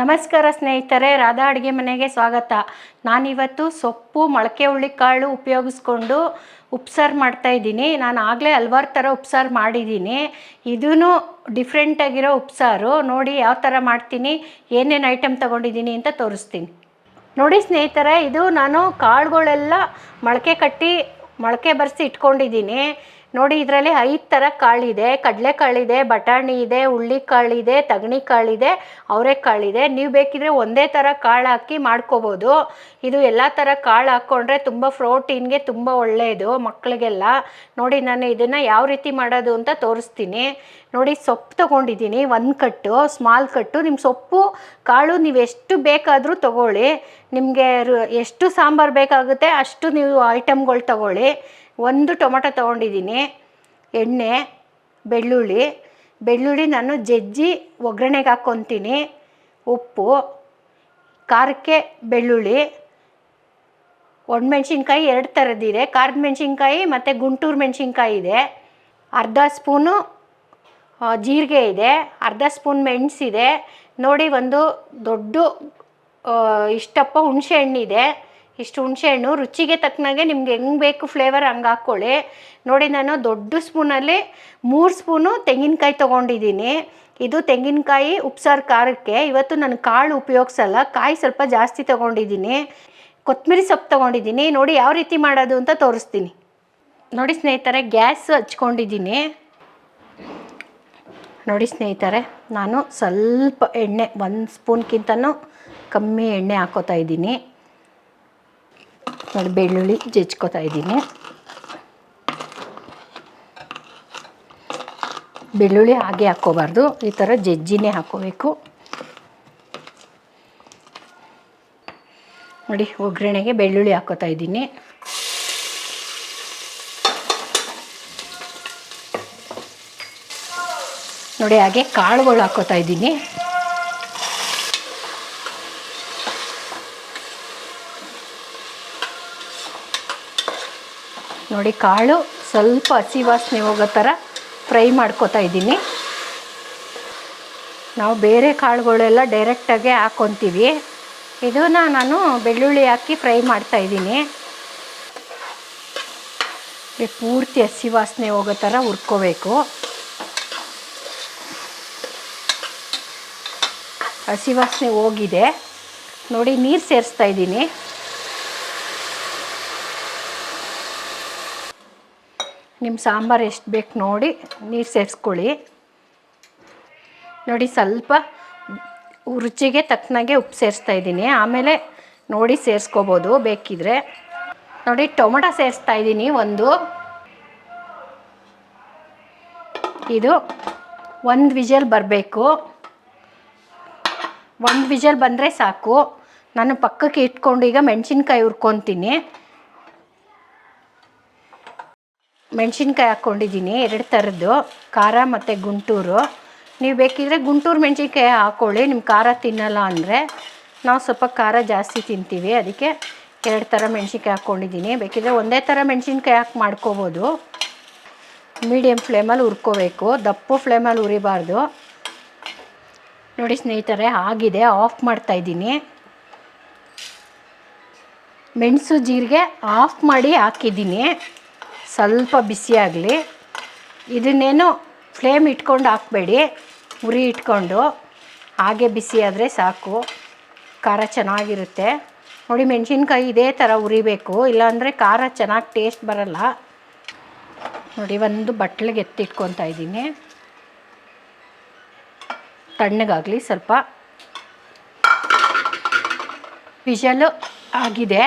ನಮಸ್ಕಾರ ಸ್ನೇಹಿತರೆ, ರಾಧಾ ಅಡುಗೆ ಮನೆಗೆ ಸ್ವಾಗತ. ನಾನಿವತ್ತು ಸೊಪ್ಪು ಮೊಳಕೆ ಹುಳ್ಳಿಕಾಳು ಉಪಯೋಗಿಸ್ಕೊಂಡು ಉಪ್ಸಾರು ಮಾಡ್ತಾ ಇದ್ದೀನಿ. ನಾನು ಆಗಲೇ ಹಲ್ವಾರು ಥರ ಉಪ್ಸಾರು ಮಾಡಿದ್ದೀನಿ. ಇದೂ ಡಿಫ್ರೆಂಟಾಗಿರೋ ಉಪ್ಸಾರು. ನೋಡಿ ಯಾವ ಥರ ಮಾಡ್ತೀನಿ, ಏನೇನು ಐಟಮ್ ತೊಗೊಂಡಿದ್ದೀನಿ ಅಂತ ತೋರಿಸ್ತೀನಿ. ನೋಡಿ ಸ್ನೇಹಿತರೆ, ಇದು ನಾನು ಕಾಳುಗಳೆಲ್ಲ ಮೊಳಕೆ ಕಟ್ಟಿ ಮೊಳಕೆ ಬರೆಸಿ ಇಟ್ಕೊಂಡಿದ್ದೀನಿ. ನೋಡಿ, ಇದರಲ್ಲಿ ಐದು ಥರ ಕಾಳಿದೆ. ಕಡಲೆಕಾಳಿದೆ, ಬಟಾಣಿ ಇದೆ ಹುಳ್ಳಿಕಾಳಿದೆ ಕಾಳಿದೆ ಅವರೆಕಾಳಿದೆ. ನೀವು ಬೇಕಿದ್ರೆ ಒಂದೇ ಥರ ಕಾಳು ಹಾಕಿ ಮಾಡ್ಕೋಬೋದು. ಇದು ಎಲ್ಲ ಥರ ಕಾಳು ಹಾಕ್ಕೊಂಡ್ರೆ ತುಂಬ ಪ್ರೋಟೀನ್ಗೆ ತುಂಬ ಒಳ್ಳೆಯದು ಮಕ್ಕಳಿಗೆಲ್ಲ ನೋಡಿ, ನಾನು ಇದನ್ನು ಯಾವ ರೀತಿ ಮಾಡೋದು ಅಂತ ತೋರಿಸ್ತೀನಿ. ನೋಡಿ, ಸೊಪ್ಪು ತೊಗೊಂಡಿದ್ದೀನಿ, ಒಂದು ಕಟ್ಟು, ಸ್ಮಾಲ್ ಕಟ್ಟು. ನಿಮ್ಮ ಸೊಪ್ಪು, ಕಾಳು ನೀವು ಎಷ್ಟು ಬೇಕಾದರೂ ತಗೊಳ್ಳಿ. ನಿಮಗೆ ಎಷ್ಟು ಸಾಂಬಾರು ಬೇಕಾಗುತ್ತೆ ಅಷ್ಟು ನೀವು ಐಟಮ್ಗಳು ತೊಗೊಳ್ಳಿ. ಒಂದು ಟೊಮೊಟೊ ತೊಗೊಂಡಿದ್ದೀನಿ, ಎಣ್ಣೆ, ಬೆಳ್ಳುಳ್ಳಿ. ಬೆಳ್ಳುಳ್ಳಿ ನಾನು ಜಜ್ಜಿ ಒಗ್ಗರಣೆಗೆ ಹಾಕ್ಕೊತೀನಿ. ಉಪ್ಪು, ಖಾರಕ್ಕೆ ಬೆಳ್ಳುಳ್ಳಿ, ಒಣಮೆಣ್ಸಿನ್ಕಾಯಿ ಎರಡು ಥರದ್ದಿದೆ ಖಾರದ ಮೆಣಸಿನ್ಕಾಯಿ ಮತ್ತು ಗುಂಟೂರು ಮೆಣಸಿನ್ಕಾಯಿ ಇದೆ. ಅರ್ಧ ಸ್ಪೂನು ಜೀರಿಗೆ ಇದೆ. ಅರ್ಧ ಸ್ಪೂನ್ ಮೆಣಸಿದೆ. ನೋಡಿ ಒಂದು ದೊಡ್ಡ ಇಷ್ಟಪ್ಪ ಹುಣಸೆ ಹಣ್ಣಿದೆ ಇಷ್ಟು ಹುಣಸೆ ಹಣ್ಣು, ರುಚಿಗೆ ತಕ್ಕನಾಗೆ ನಿಮ್ಗೆ ಹೆಂಗೆ ಬೇಕು ಫ್ಲೇವರ್ ಹಂಗೆ ಹಾಕ್ಕೊಳ್ಳಿ ನೋಡಿ ನಾನು ದೊಡ್ಡ ಸ್ಪೂನಲ್ಲಿ ಮೂರು ಸ್ಪೂನು ತೆಂಗಿನಕಾಯಿ ತೊಗೊಂಡಿದ್ದೀನಿ. ಇದು ತೆಂಗಿನಕಾಯಿ ಉಪ್ಸಾರು ಖಾರಕ್ಕೆ. ಇವತ್ತು ನಾನು ಕಾಳು ಉಪಯೋಗಿಸಲ್ಲ, ಕಾಯಿ ಸ್ವಲ್ಪ ಜಾಸ್ತಿ ತೊಗೊಂಡಿದ್ದೀನಿ. ಕೊತ್ತಂಬರಿ ಸೊಪ್ಪು ತೊಗೊಂಡಿದ್ದೀನಿ. ನೋಡಿ ಯಾವ ರೀತಿ ಮಾಡೋದು ಅಂತ ತೋರಿಸ್ತೀನಿ. ನೋಡಿ ಸ್ನೇಹಿತರೆ, ಗ್ಯಾಸ್ ಹಚ್ಕೊಂಡಿದ್ದೀನಿ. ನೋಡಿ ಸ್ನೇಹಿತರೆ, ನಾನು ಸ್ವಲ್ಪ ಎಣ್ಣೆ, ಒಂದು ಸ್ಪೂನ್ಗಿಂತನೂ ಕಮ್ಮಿ ಎಣ್ಣೆ ಹಾಕೋತಾ ಇದ್ದೀನಿ. ನೋಡಿ ಬೆಳ್ಳುಳ್ಳಿ ಜಜ್ಕೋತಾ ಇದ್ದೀನಿ. ಬೆಳ್ಳುಳ್ಳಿ ಹಾಗೆ ಹಾಕ್ಕೋಬಾರ್ದು, ಈ ಥರ ಜಜ್ಜಿನೇ ಹಾಕ್ಕೋಬೇಕು. ನೋಡಿ, ಒಗ್ಗರಣೆಗೆ ಬೆಳ್ಳುಳ್ಳಿ ಹಾಕ್ಕೋತಾ ಇದ್ದೀನಿ. ನೋಡಿ, ಹಾಗೆ ಕಾಳುಗಳು ಹಾಕೋತಾ ಇದ್ದೀನಿ. ನೋಡಿ, ಕಾಳು ಸ್ವಲ್ಪ ಹಸಿ ವಾಸನೆ ಹೋಗೋ ಥರ ಫ್ರೈ ಮಾಡ್ಕೋತಾ ಇದ್ದೀನಿ. ನಾವು ಬೇರೆ ಕಾಳುಗಳೆಲ್ಲ ಡೈರೆಕ್ಟಾಗೆ ಹಾಕ್ಕೊತೀವಿ ಇದನ್ನು ನಾನು ಬೆಳ್ಳುಳ್ಳಿ ಹಾಕಿ ಫ್ರೈ ಮಾಡ್ತಾ ಇದ್ದೀನಿ. ಪೂರ್ತಿ ಹಸಿ ವಾಸನೆ ಹೋಗೋ ಥರ ಹುರ್ಕೋಬೇಕು. ಹಸಿ ವಾಸನೆ ಹೋಗಿದೆ. ನೋಡಿ, ನೀರು ಸೇರಿಸ್ತಾ ಇದ್ದೀನಿ. ನಿಮ್ಮ ಸಾಂಬಾರು ಎಷ್ಟು ಬೇಕು ನೋಡಿ ನೀರು ಸೇರಿಸ್ಕೊಳ್ಳಿ. ನೋಡಿ ಸ್ವಲ್ಪ ರುಚಿಗೆ ತಕ್ಕನಾಗೆ ಉಪ್ಪು ಸೇರಿಸ್ತಾ ಇದ್ದೀನಿ. ಆಮೇಲೆ ನೋಡಿ ಸೇರಿಸ್ಕೋಬೋದು ಬೇಕಿದ್ರೆ. ನೋಡಿ ಟೊಮೊಟೊ ಸೇರಿಸ್ತಾ ಇದ್ದೀನಿ ಒಂದು. ಇದು ಒಂದು ವಿಜಲ್ ಬರಬೇಕು. ಒಂದು ವಿಜಲ್ ಬಂದರೆ ಸಾಕು. ನಾನು ಪಕ್ಕಕ್ಕೆ ಇಟ್ಕೊಂಡು ಈಗ ಮೆಣಸಿನ್ಕಾಯಿ ಹುರ್ಕೊತೀನಿ. ಮೆಣಸಿನ್ಕಾಯಿ ಹಾಕ್ಕೊಂಡಿದ್ದೀನಿ, ಎರಡು ಥರದ್ದು, ಖಾರ ಮತ್ತು ಗುಂಟೂರು. ನೀವು ಬೇಕಿದ್ರೆ ಗುಂಟೂರು ಮೆಣಸಿನ್ಕಾಯಿ ಹಾಕ್ಕೊಳ್ಳಿ ನಿಮ್ಮ ಖಾರ ತಿನ್ನಲ್ಲ ಅಂದರೆ ನಾವು ಸ್ವಲ್ಪ ಖಾರ ಜಾಸ್ತಿ ತಿಂತೀವಿ. ಅದಕ್ಕೆ ಎರಡು ಥರ ಮೆಣಸಿನ್ಕಾಯಿ ಹಾಕ್ಕೊಂಡಿದ್ದೀನಿ. ಬೇಕಿದ್ರೆ ಒಂದೇ ಥರ ಮೆಣಸಿನ್ಕಾಯಿ ಹಾಕಿ ಮಾಡ್ಕೋಬೋದು. ಮೀಡಿಯಮ್ ಫ್ಲೇಮಲ್ಲಿ ಹುರ್ಕೋಬೇಕು. ದಪ್ಪು ಫ್ಲೇಮಲ್ಲಿ ಹುರಿಬಾರ್ದು. ನೋಡಿ ಸ್ನೇಹಿತರೆ, ಆಗಿದೆ. ಆಫ್ ಮಾಡ್ತಾ ಇದ್ದೀನಿ. ಮೆಣಸು ಜೀರಿಗೆ ಆಫ್ ಮಾಡಿ ಹಾಕಿದ್ದೀನಿ. ಸ್ವಲ್ಪ ಬಿಸಿ ಆಗಲಿ. ಇದನ್ನೇನು ಫ್ಲೇಮ್ ಇಟ್ಕೊಂಡು ಹಾಕಬೇಡಿ, ಉರಿ ಇಟ್ಕೊಂಡು. ಹಾಗೆ ಬಿಸಿ ಆದರೆ ಸಾಕು. ಖಾರ ಚೆನ್ನಾಗಿರುತ್ತೆ. ನೋಡಿ, ಮೆಣಸಿನ್ಕಾಯಿ ಇದೇ ಥರ ಉರಿಬೇಕು. ಇಲ್ಲಾಂದರೆ ಖಾರ ಚೆನ್ನಾಗಿ ಟೇಸ್ಟ್ ಬರಲ್ಲ. ನೋಡಿ, ಒಂದು ಬಟ್ಲಿಗೆ ಎತ್ತಿಟ್ಕೊತಾ ಇದ್ದೀನಿ. ತಣ್ಣಗಾಗಲಿ ಸ್ವಲ್ಪ. ವಿಷಲು ಆಗಿದೆ.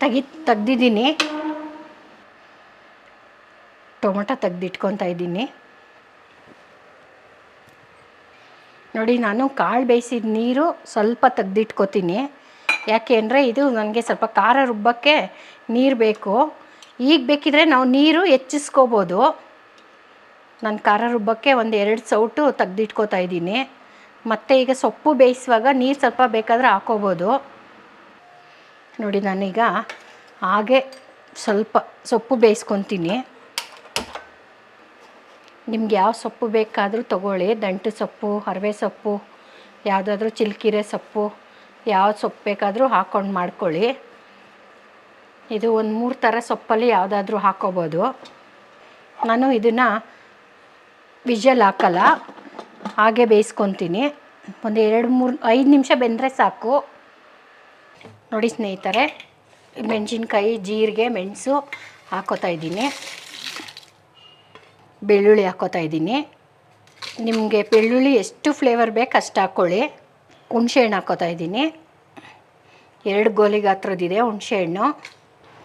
ತೆಗಿ ತೆಗ್ದಿದ್ದೀನಿ. ಟೊಮೊಟೊ ತೆಗ್ದಿಟ್ಕೊತಾ ಇದ್ದೀನಿ. ನೋಡಿ, ನಾನು ಕಾಳು ಬೇಯಿಸಿದ ನೀರು ಸ್ವಲ್ಪ ತೆಗ್ದಿಟ್ಕೋತೀನಿ. ಯಾಕೆ ಅಂದರೆ ಇದು ನನಗೆ ಸ್ವಲ್ಪ ಖಾರ ರುಬ್ಬಕ್ಕೆ ನೀರು ಬೇಕು. ಈಗ ಬೇಕಿದ್ರೆ ನಾವು ನೀರು ಹೆಚ್ಚಿಸ್ಕೋಬೋದು. ನಾನು ಖಾರ ರುಬ್ಬಕ್ಕೆ ಒಂದು ಎರಡು ಸೌಟು ತೆಗ್ದಿಟ್ಕೋತಾ ಇದ್ದೀನಿ. ಮತ್ತು ಈಗ ಸೊಪ್ಪು ಬೇಯಿಸುವಾಗ ನೀರು ಸ್ವಲ್ಪ ಬೇಕಾದರೆ ಹಾಕೋಬೋದು ನೋಡಿ, ನಾನೀಗ ಹಾಗೆ ಸ್ವಲ್ಪ ಸೊಪ್ಪು ಬೇಯಿಸ್ಕೊತೀನಿ. ನಿಮ್ಗೆ ಯಾವ ಸೊಪ್ಪು ಬೇಕಾದರೂ ತಗೊಳ್ಳಿ. ದಂಟು ಸೊಪ್ಪು, ಹರವೆ ಸೊಪ್ಪು, ಯಾವುದಾದ್ರೂ ಚಿಲ್ಕಿರೆ ಸೊಪ್ಪು, ಯಾವ ಸೊಪ್ಪು ಬೇಕಾದರೂ ಹಾಕ್ಕೊಂಡು ಮಾಡ್ಕೊಳ್ಳಿ. ಇದು ಒಂದು ಮೂರು ಥರ ಸೊಪ್ಪಲ್ಲಿ ಯಾವುದಾದ್ರೂ ಹಾಕ್ಕೋಬೋದು ನಾನು ಇದನ್ನು ವಿಜಲ್ ಹಾಕಲ್ಲ, ಹಾಗೆ ಬೇಯಿಸ್ಕೊತೀನಿ. ಒಂದು ಎರಡು ಮೂರು ಐದು ನಿಮಿಷ ಬೆಂದರೆ ಸಾಕು. ನೋಡಿ ಸ್ನೇಹಿತರೆ ಮೆಣಸಿನ್ಕಾಯಿ, ಜೀರಿಗೆ, ಮೆಣಸು ಹಾಕೋತಾ ಇದ್ದೀನಿ. ಬೆಳ್ಳುಳ್ಳಿ ಹಾಕೋತಾ ಇದ್ದೀನಿ. ನಿಮಗೆ ಬೆಳ್ಳುಳ್ಳಿ ಎಷ್ಟು ಫ್ಲೇವರ್ ಬೇಕು ಅಷ್ಟು ಹಾಕ್ಕೊಳ್ಳಿ ಹುಣಸೆಹಣ್ಣು ಹಾಕೋತಾ ಇದ್ದೀನಿ. ಎರಡು ಗೋಲಿ ಗಾತ್ರದಿದೆ ಹುಣಸೆಹಣ್ಣು.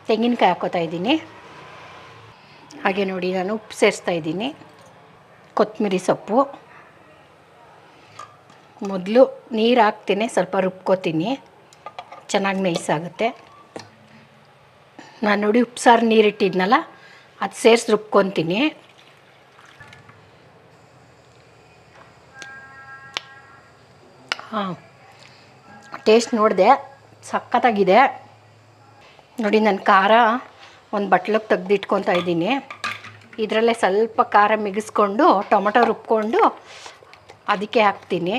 ತೆಂಗಿನಕಾಯಿ ಹಾಕೋತಾ ಇದ್ದೀನಿ. ಹಾಗೆ ನೋಡಿ ನಾನು ಉಪ್ಪು ಸೇರಿಸ್ತಾ ಇದ್ದೀನಿ. ಕೊತ್ತಂಬರಿ ಸೊಪ್ಪು. ಮೊದಲು ನೀರು ಹಾಕ್ತೀನಿ, ಸ್ವಲ್ಪ ರುಬ್ಕೋತೀನಿ. ಚೆನ್ನಾಗಿ ನೈಸಾಗುತ್ತೆ. ನಾನು ನೋಡಿ ಉಪ್ಸಾರು ನೀರಿಟ್ಟಿದ್ನಲ್ಲ ಅದು ಸೇರಿಸಿ ರುಬ್ಕೊತೀನಿ. ಟೇಸ್ಟ್ ನೋಡಿದೆ, ಸಖತ್ತಾಗಿದೆ. ನೋಡಿ, ನಾನು ಖಾರ ಒಂದು ಬಟ್ಲಕ್ಕೆ ತೆಗ್ದಿಟ್ಕೊತಾ ಇದ್ದೀನಿ. ಇದರಲ್ಲೇ ಸ್ವಲ್ಪ ಖಾರ ಮಿಗಿಸ್ಕೊಂಡು, ಟೊಮೊಟೊ ರುಬ್ಕೊಂಡು ಅದಕ್ಕೆ ಹಾಕ್ತೀನಿ.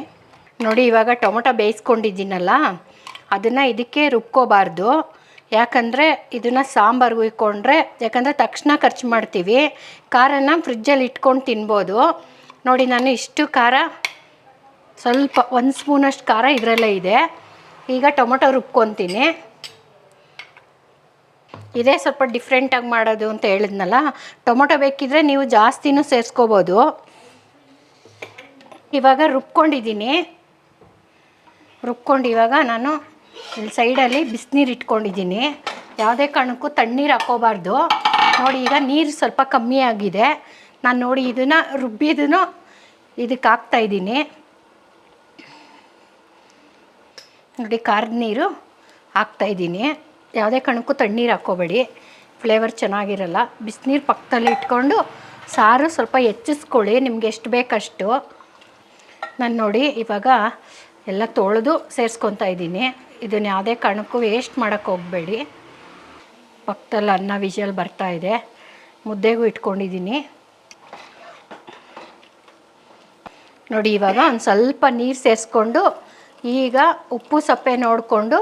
ನೋಡಿ, ಇವಾಗ ಟೊಮೊಟೊ ಬೇಯಿಸ್ಕೊಂಡಿದ್ದೀನಲ್ಲ, ಅದನ್ನು ಇದಕ್ಕೆ ರುಬ್ಕೋಬಾರ್ದು. ಯಾಕಂದರೆ ಇದನ್ನು ಸಾಂಬಾರ್ಗೆ ಹುಯ್ಕೊಂಡ್ರೆ, ಯಾಕಂದರೆ ತಕ್ಷಣ ಖರ್ಚು ಮಾಡ್ತೀವಿ. ಖಾರನ ಫ್ರಿಜ್ಜಲ್ಲಿ ಇಟ್ಕೊಂಡು ತಿನ್ಬೋದು. ನೋಡಿ, ನಾನು ಇಷ್ಟು ಖಾರ ಸ್ವಲ್ಪ ಒಂದು ಸ್ಪೂನಷ್ಟು ಖಾರ ಇದರಲ್ಲೇ ಇದೆ. ಈಗ ಟೊಮೊಟೊ ರುಬ್ಕೊತೀನಿ. ಇದೇ ಸ್ವಲ್ಪ ಡಿಫ್ರೆಂಟಾಗಿ ಮಾಡೋದು ಅಂತ ಹೇಳಿದ್ನಲ್ಲ, ಟೊಮೊಟೊ ಬೇಕಿದ್ರೆ ನೀವು ಜಾಸ್ತಿನೂ ಸೇರಿಸ್ಕೋಬೋದು. ಇವಾಗ ರುಬ್ಕೊಂಡಿದ್ದೀನಿ. ರುಬ್ಕೊಂಡು ಇವಾಗ ನಾನು ಇಲ್ಲಿ ಸೈಡಲ್ಲಿ ಬಿಸಿನೀರು ಇಟ್ಕೊಂಡಿದ್ದೀನಿ. ಯಾವುದೇ ಕಾರಣಕ್ಕೂ ತಣ್ಣೀರು ಹಾಕೋಬಾರ್ದು ನೋಡಿ, ಈಗ ನೀರು ಸ್ವಲ್ಪ ಕಮ್ಮಿ ಆಗಿದೆ. ನಾನು ನೋಡಿ, ಇದನ್ನು ರುಬ್ಬಿದನ್ನು ಇದಕ್ಕೆ ಹಾಕ್ತಾಯಿದ್ದೀನಿ ನೋಡಿ ಖಾರದ ನೀರು ಹಾಕ್ತಾಯಿದ್ದೀನಿ ಯಾವುದೇ ಕಾರಣಕ್ಕೂ ತಣ್ಣೀರು ಹಾಕ್ಕೋಬೇಡಿ. ಫ್ಲೇವರ್ ಚೆನ್ನಾಗಿರಲ್ಲ. ಬಿಸಿನೀರು ಪಕ್ಕದಲ್ಲಿ ಇಟ್ಕೊಂಡು ಸಾರು ಸ್ವಲ್ಪ ಹೆಚ್ಚಿಸ್ಕೊಳ್ಳಿ. ನಿಮ್ಗೆ ಎಷ್ಟು ಬೇಕಷ್ಟು. ನಾನು ನೋಡಿ, ಇವಾಗ ಎಲ್ಲ ತೊಳೆದು ಸೇರಿಸ್ಕೊತಾ ಇದ್ದೀನಿ. ಇದನ್ನ ಯಾವುದೇ ಕಾರಣಕ್ಕೂ ವೇಸ್ಟ್ ಮಾಡೋಕ್ಕೆ ಹೋಗಬೇಡಿ. ಪಕ್ಕದಲ್ಲಿ ಅನ್ನ ಬರ್ತಾ ಇದೆ. ಮುದ್ದೆಗೂ ಇಟ್ಕೊಂಡಿದ್ದೀನಿ. ನೋಡಿ, ಇವಾಗ ಒಂದು ಸ್ವಲ್ಪ ನೀರು ಸೇರಿಸ್ಕೊಂಡು ಈಗ ಉಪ್ಪು ಸಪ್ಪೆ ನೋಡಿಕೊಂಡು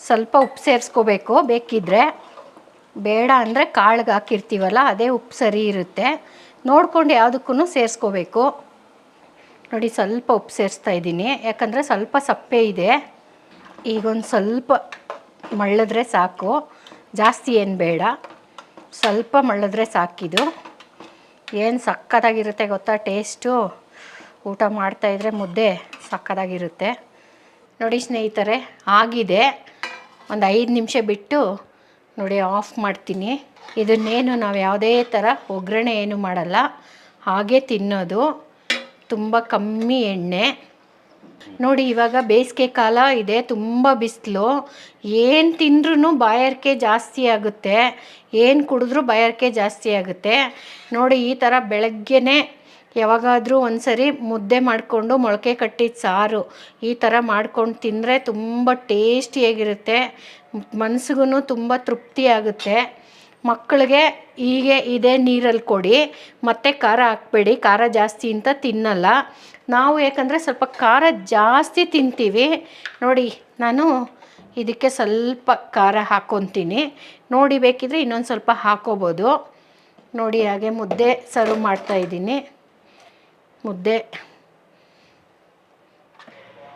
ಸ್ವಲ್ಪ ಉಪ್ಪು ಸೇರಿಸ್ಕೋಬೇಕು. ಬೇಕಿದ್ದರೆ ಬೇಡ ಅಂದರೆ ಕಾಳಿಗೆ ಹಾಕಿರ್ತೀವಲ್ಲ, ಅದೇ ಉಪ್ಪು ಸರಿ ಇರುತ್ತೆ. ನೋಡ್ಕೊಂಡು ಯಾವುದಕ್ಕೂ ಸೇರಿಸ್ಕೋಬೇಕು. ನೋಡಿ, ಸ್ವಲ್ಪ ಉಪ್ಪು ಸೇರಿಸ್ತಾ ಇದ್ದೀನಿ. ಯಾಕಂದರೆ ಸ್ವಲ್ಪ ಸಪ್ಪೆ ಇದೆ. ಈಗೊಂದು ಸ್ವಲ್ಪ ಮಳ್ಳಿದ್ರೆ ಸಾಕು. ಜಾಸ್ತಿ ಏನು ಬೇಡ. ಸ್ವಲ್ಪ ಮಳ್ಳಿದ್ರೆ ಸಾಕಿದು. ಏನು ಸಕ್ಕತ್ತಾಗಿರುತ್ತೆ ಗೊತ್ತಾ? ಟೇಸ್ಟು. ಊಟ ಮಾಡ್ತಾಯಿದ್ರೆ ಮುದ್ದೆ ಸಕ್ಕತ್ತಾಗಿರುತ್ತೆ. ನೋಡಿ ಸ್ನೇಹಿತರೆ, ಆಗಿದೆ. ಒಂದು ಐದು ನಿಮಿಷ ಬಿಟ್ಟು ನೋಡಿ ಆಫ್ ಮಾಡ್ತೀನಿ. ಇದನ್ನೇನು ನಾವು ಯಾವುದೇ ಥರ ಒಗ್ಗರಣೆ ಏನು ಮಾಡಲ್ಲ. ಹಾಗೆ ತಿನ್ನೋದು. ತುಂಬ ಕಮ್ಮಿ ಎಣ್ಣೆ. ನೋಡಿ ಇವಾಗ ಬೇಸಿಗೆ ಕಾಲ ಇದೆ, ತುಂಬ ಬಿಸಿಲು. ಏನು ತಿಂದ್ರೂ ಬಾಯಾರಿಕೆ ಜಾಸ್ತಿ ಆಗುತ್ತೆ. ಏನು ಕುಡಿದ್ರೂ ಬಾಯಾರಿಕೆ ಜಾಸ್ತಿ ಆಗುತ್ತೆ. ನೋಡಿ ಈ ಥರ ಬೆಳಗ್ಗೆನೇ ಯಾವಾಗಾದರೂ ಒಂದು ಸರಿ ಮುದ್ದೆ ಮಾಡಿಕೊಂಡು ಮೊಳಕೆ ಕಟ್ಟಿದ ಸಾರು ಈ ಥರ ಮಾಡ್ಕೊಂಡು ತಿಂದರೆ ತುಂಬ ಟೇಸ್ಟಿಯಾಗಿರುತ್ತೆ. ಮನಸ್ಸಿಗೂ ತುಂಬ ತೃಪ್ತಿ ಆಗುತ್ತೆ ಮಕ್ಕಳಿಗೆ ಹೀಗೆ ಇದೇ ನೀರಲ್ಲಿ ಕೊಡಿ, ಮತ್ತೆ ಖಾರ ಹಾಕ್ಬೇಡಿ, ಖಾರ ಜಾಸ್ತಿ ಅಂತ ತಿನ್ನಲ್ಲ. ನಾವು ಯಾಕಂದರೆ ಸ್ವಲ್ಪ ಖಾರ ಜಾಸ್ತಿ ತಿಂತೀವಿ. ನೋಡಿ, ನಾನು ಇದಕ್ಕೆ ಸ್ವಲ್ಪ ಖಾರ ಹಾಕ್ಕೊತೀನಿ ನೋಡಿ ಬೇಕಿದ್ರೆ ಇನ್ನೊಂದು ಸ್ವಲ್ಪ ಹಾಕೋಬೋದು. ನೋಡಿ, ಹಾಗೆ ಮುದ್ದೆ ಸರ್ವ್ ಮಾಡ್ತಾಯಿದ್ದೀನಿ ಮುದ್ದೆ.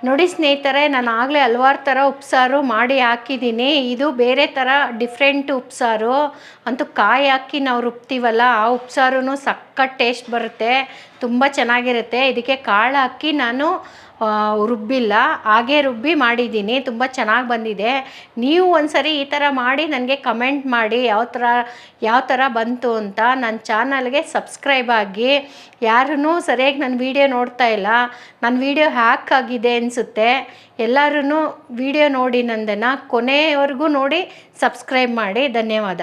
ನೋಡಿ ಸ್ನೇಹಿತರೆ, ನಾನು ಆಗಲೇ ಹಲ್ವಾರು ಥರ ಉಪ್ಸಾರು ಮಾಡಿ ಹಾಕಿದ್ದೀನಿ. ಇದು ಬೇರೆ ಥರ ಡಿಫ್ರೆಂಟ್ ಉಪ್ಸಾರು. ಅಂತೂ ಕಾಯಿ ಹಾಕಿ ನಾವು ರುಬ್ತೀವಲ್ಲ, ಆ ಉಪ್ಸಾರು ಸಖತ್ ಟೇಸ್ಟ್ ಬರುತ್ತೆ. ತುಂಬ ಚೆನ್ನಾಗಿರುತ್ತೆ. ಇದಕ್ಕೆ ಕಾಳು ಹಾಕಿ ನಾನು ರುಬ್ಬಿಲ್ಲ. ಹಾಗೆ ರುಬ್ಬಿ ಮಾಡಿದ್ದೀನಿ. ತುಂಬ ಚೆನ್ನಾಗಿ ಬಂದಿದೆ. ನೀವು ಒಂದ್ಸರಿ ಈ ಥರ ಮಾಡಿ ನನಗೆ ಕಮೆಂಟ್ ಮಾಡಿ. ಯಾವ ಥರ ಯಾವ ಥರ ಬಂತು ಅಂತ ನನ್ನ ಚಾನಲ್ಗೆ ಸಬ್ಸ್ಕ್ರೈಬ್ ಆಗಿ. ಯಾರೂ ಸರಿಯಾಗಿ ನನ್ನ ವೀಡಿಯೋ ನೋಡ್ತಾ ಇಲ್ಲ. ನನ್ನ ವೀಡಿಯೋ ಹ್ಯಾಕ್ ಆಗಿದೆ ಅನಿಸುತ್ತೆ. ಎಲ್ಲರೂ ವೀಡಿಯೋ ನೋಡಿ ನಂದನ್ನು ಕೊನೆಯವರೆಗೂ ನೋಡಿ ಸಬ್ಸ್ಕ್ರೈಬ್ ಮಾಡಿ. ಧನ್ಯವಾದ.